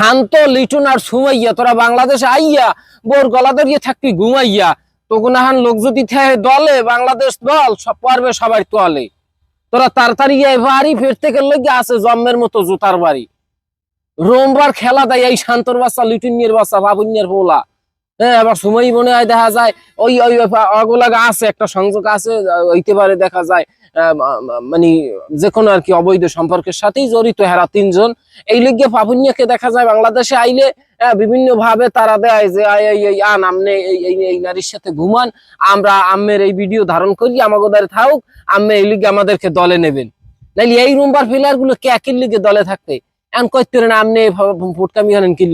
শান্ত, লিটুন আর সুমাইয়া, তোরা বাংলাদেশে আইয়া বোর গলা ধরিয়ে থাকবি, ঘুমাইয়া। তখন গুনাহান লোক যদি দলে, বাংলাদেশ দল, সব পারবে সবাই তলে। তোরা তাড়াতাড়ি বাড়ি ফিরতে গেলে আছে জন্মের মতো জুতার বাড়ি। রোমবার খেলা দেয় এই শান্তর বাচ্চা লিটুনিয়ার বাচ্চা বাবুনিয়ার পোলা হ্যাঁ আবার সময় মনে হয় দেখা যায়, ওই ওই অগলাগা আছে একটা সংযোগ আছে হইতে পারে দেখা যায় মানে যে কোনো আর কি অবৈধ সম্পর্কের সাথেই জড়িত হেরা তিনজন। এই লিগে পাপুনিয়াকে দেখা যায় বাংলাদেশে আইলে বিভিন্ন ভাবে তারা দেয় যে আন আমনে এই, এই- নারীর সাথে ঘুমান, আমরা আম্মের এই ভিডিও ধারণ করি আমাকে দ্বারে থাকুক, আম্মে এই লিগে আমাদেরকে দলে নেবেন। নাইলে এই রুমবার প্লেয়ারগুলো কে একই লিগে দলে থাকতে এমন করতে না আমনে ফুটকামি হানেন কি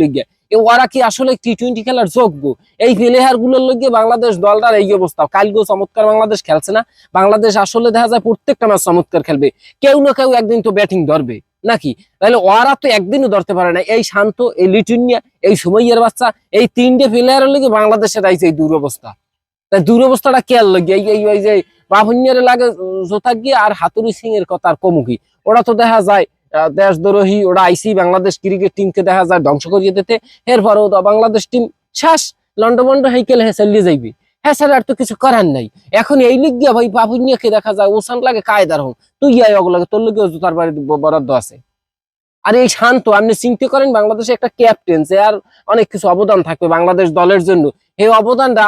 ওরা কি আসলে টি টোয়েন্টি খেলার যোগ্য? এই প্লেয়ারগুলোর লগে বাংলাদেশ দলটার এই অবস্থা। কালকেও চমৎকার বাংলাদেশ খেলছে না? বাংলাদেশ আসলে দেখা যায় প্রত্যেকটা ম্যাচ চমৎকার খেলবে। কেউ না কেউ একদিন তো ব্যাটিং ধরবে, নাকি? তাহলে ওরা তো একদিনও ধরতে পারে না। এই শান্ত, এই লিটুনিয়া, এই সুমাইয়ার বাচ্চা, এই তিনটে প্লেয়ারের লগে বাংলাদেশের আইছে এই দুরবস্থা। তাই দুরবস্থাটা কে লাগে এই এই ওই যে বাহুন্যারে লাগে জোতা গিয়ে আর হাতুরি সিং এর কথা আর কমুকি। ওরা তো দেখা যায় দেশদ্রোহী ওরা আইসি, বাংলাদেশ ক্রিকেট টিমকে দেখা যায় ধ্বংস করিয়ে দিতে। এরপরেও বাংলাদেশ টিম শ্বাস লন্ডমন্ড হাইকেল হ্যাঁ চালিয়ে যাইবি। হ্যাঁ স্যার, আর তো কিছু করার নাই। এখন এই লিগ গিয়া ভাই বাহুন্যাকে দেখা যায়? ওসান লাগে কায়দার হোক তুই আয় ওগুলোকে তোর লগে জুতার বাড়ি বরাদ্দ আছে। আর এই শান্ত, আপনি চিন্তা করেন বাংলাদেশে একটা ক্যাপ্টেন যে আর অনেক কিছু অবদান থাকবে বাংলাদেশ দলের জন্য। এই অবদানটা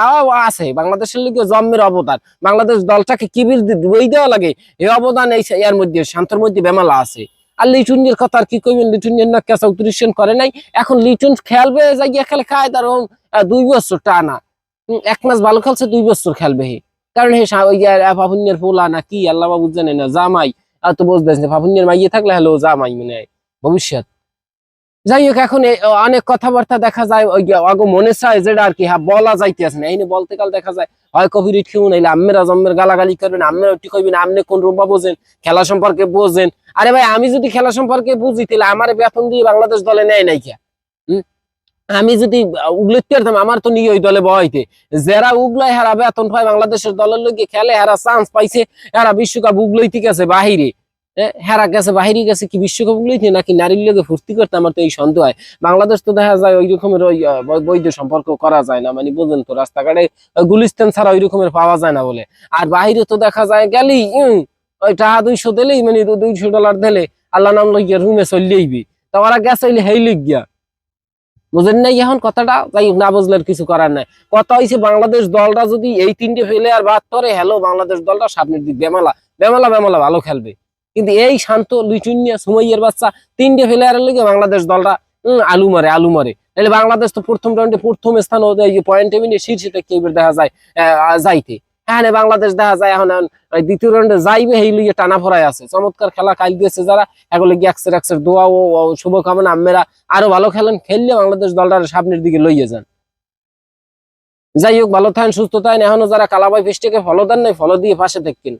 আছে, বাংলাদেশের লিগে জন্মের অবদান। বাংলাদেশ দলটাকে কিবির বই দেওয়া লাগে? এই অবদান এই এর মধ্যে, শান্তর মধ্যে বেমালা আছে। আর লিটুনের কথা আর কি কইবেন? লিটুনের না কেসা উত্তরিশন করে নাই। এখন লিটুন খেলবে, যাইয়া খেলে খায় তার দুই বছর টানা। এক মাস ভালো খেলছে, দুই বছর খেলবে হে। কারণ হে সা- ফুল না কি আল্লাহ বাবু জানে না, জামাই। আর তো বুঝতেছে ফাফুনের মাইয়ে থাকলে হ্যালো জামাই মানে ভবিষ্যৎ। যাই হোক এখন অনেক কথাবার্তা দেখা যায়, ওই মনে চায় যেটা আর কি হ্যাঁ বলা যাইতেছে না। এই বলতে কাল দেখা যায়, হয় কবির খেউ নাইলে আম্মেরা জম্মের গালাগালি করবেন, আম্মেরা ওটি কইবেন, আমনে কোন রূপা বোঝেন, খেলা সম্পর্কে বোঝেন। আরে ভাই, আমি যদি খেলা সম্পর্কে বুঝি, তাহলে আমার বেতন দিয়ে বাংলাদেশ দলে নেয় নাই কে? আমি যদি পারতাম আমার তো নিয়ে ওই দলে বহাইতে। যারা উগলাই হারা বেতন পায় বাংলাদেশের দলের লোকে খেলে, হারা চান্স পাইছে, হারা বিশ্বকাপ উগলই ঠিক আছে, বাহিরে। হেরা গেছে, বাহিরে গেছে, কি বিশ্বকাপ উগলইতে নাকি নারীর লোকে ফুর্তি করতে আমার তো এই সন্দেহ হয়। বাংলাদেশ তো দেখা যায় ওই রকমের ওই বৈধ সম্পর্ক করা যায় না মানে বোঝেন তো, রাস্তাঘাটে গুলিস্তান ছাড়া ওই রকমের পাওয়া যায় না বলে। আর বাহিরে তো দেখা যায় গেলেই ওই টাকা দুইশো দিলেই মানে দুইশো ডলার দিলে আল্লাহ নাম লইয়া রুমে চলিয়েইবি তা ওরা গেছে হেই গিয়া। বুঝেন নাই এখন কথাটা? যাই না বুঝলে আর কিছু করার নাই। কথা হয়েছে বাংলাদেশ দলটা যদি এই তিনটে ফেলে আর বাদ করে হ্যালো, বাংলাদেশ দলটা সামনের দিক, বেমালা। বেমালা বেমালা, ভালো খেলবে। কিন্তু এই শান্ত লিচুনিয়া সুমাইয়ের বাচ্চা তিনটে প্লেয়ারের লেগে বাংলাদেশ দলটা আলু মারে আলু মারে। তাহলে বাংলাদেশ তো প্রথম রাউন্ডে প্রথম স্থান পয়েন্ট টেবিলে শীর্ষে থেকে দেখা যায় যাইতে। হ্যাঁ বাংলাদেশ দেখা যায় এখন দ্বিতীয় রাউন্ডে যাইবে, এই লিগে টানা ভরাই আছে। চমৎকার খেলা কাল দিয়েছে যারা। এগুলো একসের একসের দোয়া ও, শুভকামনা আমেরা আরও ভালো খেলেন, খেললে বাংলাদেশ দলটা সামনের দিকে লইয়ে যান। যাই হোক, ভালো থাকেন, সুস্থ থাকেন। এখনও যারা কালাবাই ফিস্টিকে ফলো দেন নাই ফলো দিয়ে পাশে থাকেন